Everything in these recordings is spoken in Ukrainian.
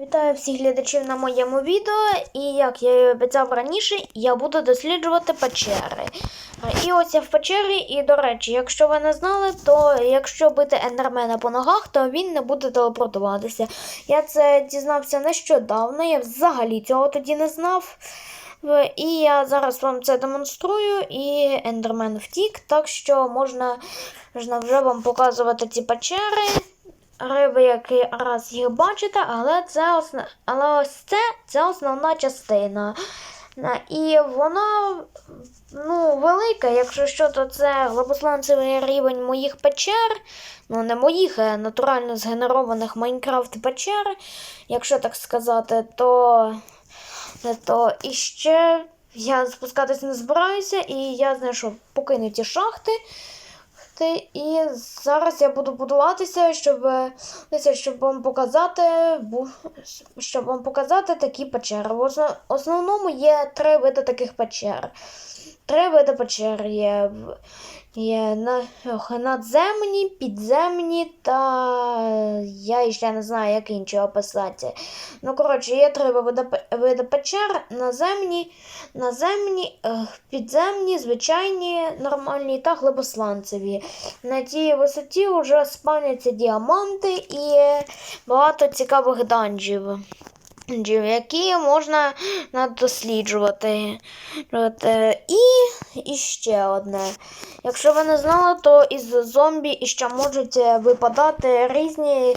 Вітаю всіх глядачів на моєму відео. І як я і обіцяв раніше, я буду досліджувати печери. І ось я в печері, і до речі, якщо ви не знали, то якщо бити ендермена по ногах, то він не буде телепортуватися. Я це дізнався нещодавно, я взагалі цього тоді не знав. І я зараз вам це демонструю, і ендермен втік, так що можна, вже вам показувати ці печери риби, який раз їх бачите, але це осна... але ось це, це основна частина. І вона ну, велика, якщо що, то це глибосланцевий рівень моїх печер. Ну, не моїх, а натурально згенерованих Майнкрафт печер, якщо так сказати, то, то і я спускатись не збираюся, і я знайшов покинуті шахти. Ти- І зараз я буду будуватися, щоб, щоб вам показати, щоб вам показати такі печери. В основному є три види таких печер. Три види печер є. Є надземні, підземні та я ще не знаю, як інші описати. Ну, коротше, є три види, печер: наземні, наземні, підземні, звичайні, нормальні та глибосланцеві. На тій висоті вже спавняться діаманти і багато цікавих данжів. Які можна досліджувати. Е, І, і ще одне. Якщо ви не знали, то із зомбі іще можуть е, випадати різні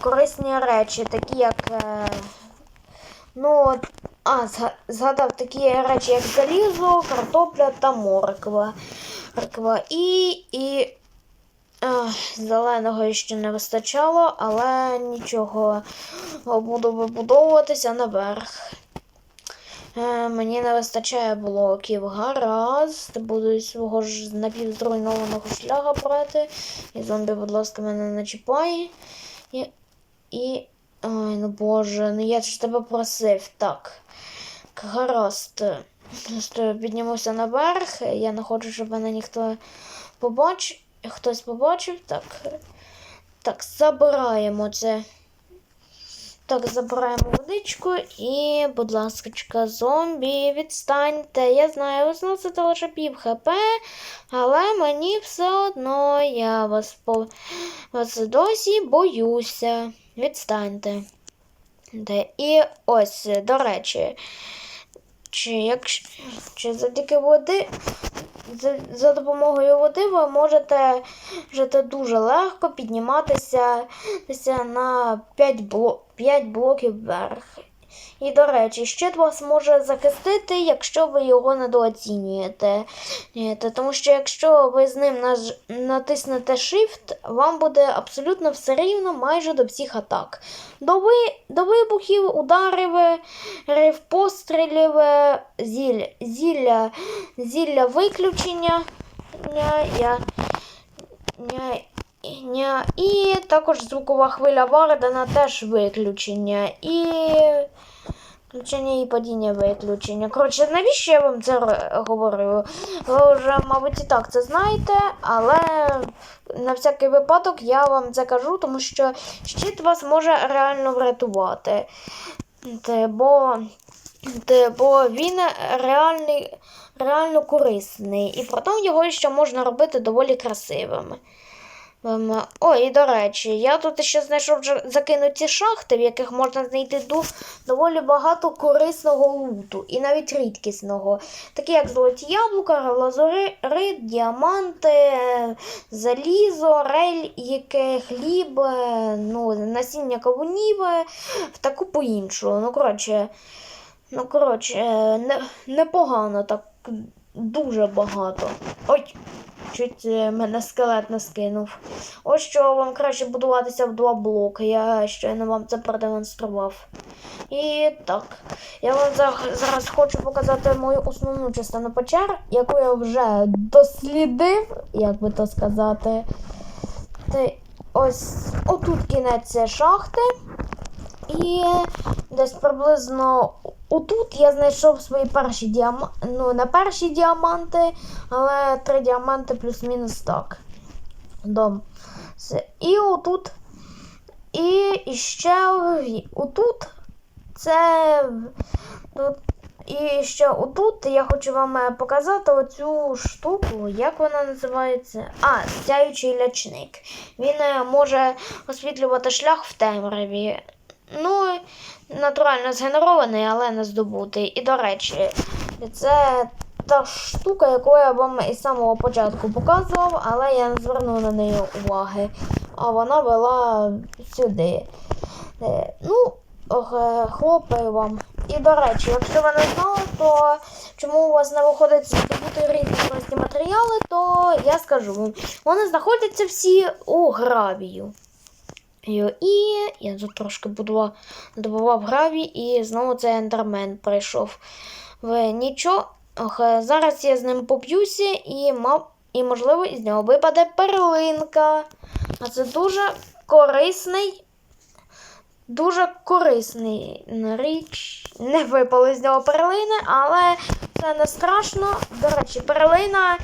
корисні речі, такі як. е, Ну, от, а, згадав такі речі, як залізо, картопля та морква. І, і Зеленого ще не вистачало, але нічого. Буду вибудовуватися наверх. Е, мені не вистачає блоків. Гаразд. Буду свого ж напівзруйнованого шляга брати. І зомбі, будь ласка, мене не чіпай. І. і... Ой, ну боже, ну я ж тебе просив. Так. Гаразд. Піднімуся наверх. Я не хочу, щоб мене ніхто побачив. Хтось побачив. Так. Так, забираємо це. Так, забираємо водичку і, будь ласка, зомбі, відстаньте. Я знаю, ви зносите лише пів хп, але мені все одно я вас по вас досі боюся. Відстаньте. Де, І ось, до речі, чи, якщо, чи завдяки води, за, за допомогою води ви можете жити дуже легко підніматися на 5, бло, 5 блоків вверх. І, до речі, щит вас може захистити, якщо ви його недооцінюєте. Тому що якщо ви з ним натиснете Shift, вам буде абсолютно все рівно майже до всіх атак. До, ви, до вибухів, ударів, пострілів, зілля, зілля, зілля виключення. Ня, я, ня, і також звукова хвиля Вардена теж виключення. І включення і падіння виключення. Коротше, навіщо я вам це говорю? Ви вже, мабуть, і так це знаєте, але на всякий випадок я вам це кажу, тому що щит вас може реально врятувати. Бо, бо він реальний, реально корисний. І потім його ще можна робити доволі красивим. Ем, О, і до речі, я тут ще знайшов закинуті шахти, в яких можна знайти доволі багато корисного луту, і навіть рідкісного, такі як золоті яблука, лазури, діаманти, залізо, рельки, хліб, е, ну, насіння кавунів, та купу іншого. Ну, коротше, ну, коротше, е, не, непогано так, дуже багато. Ой, чуть е, мене скелет не скинув. Ось що вам краще будуватися в два блоки. Я щойно вам це продемонстрував. І так, я вам зараз хочу показати мою основну частину печер, яку я вже дослідив, як би то сказати. Ти ось отут кінець шахти. І десь приблизно отут я знайшов свої перші діаманти. Ну, не перші діаманти, але три діаманти плюс-мінус так. Дом. І отут. І ще отут це тут. І ще отут я хочу вам е, показати оцю штуку, як вона називається? А, сяючий лячник. Він е, може освітлювати шлях в темряві. Ну, натурально згенерований, але не здобутий. І до речі, це та штука, яку я вам із самого початку показував, але я не звернув на неї уваги. А вона вела сюди. Е, Ну, е, хлопаю вам. І до речі, якщо ви не знали, то чому у вас не виходить здобути різні корисні матеріали, то я скажу вам. Вони знаходяться всі у гравію. І я тут трошки буду добував граві, і знову цей ендермен прийшов. В нічого. Ох, зараз я з ним поб'юся і мав. І, можливо, із нього випаде перлинка. А це дуже корисний. Дуже корисний річ. Не випали з нього перлини, але це не страшно. До речі, перлина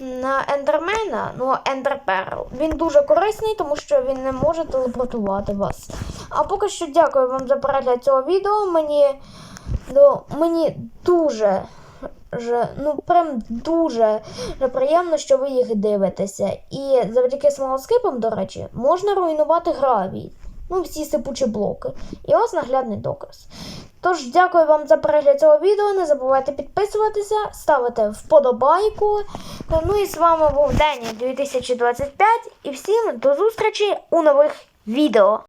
на ендермена, ну, ендерперл. Він дуже корисний, тому що він не може телепортувати вас. А поки що дякую вам за перегляд цього відео. Мені, ну, мені дуже. Же, ну, прям дуже приємно, що ви їх дивитеся. І завдяки смолоскипам, до речі, можна руйнувати гравій. Ну, всі сипучі блоки. І ось наглядний доказ. Тож, дякую вам за перегляд цього відео. Не забувайте підписуватися, ставити вподобайку. Ну і з вами був Дені 2025 і всім до зустрічі у нових відео.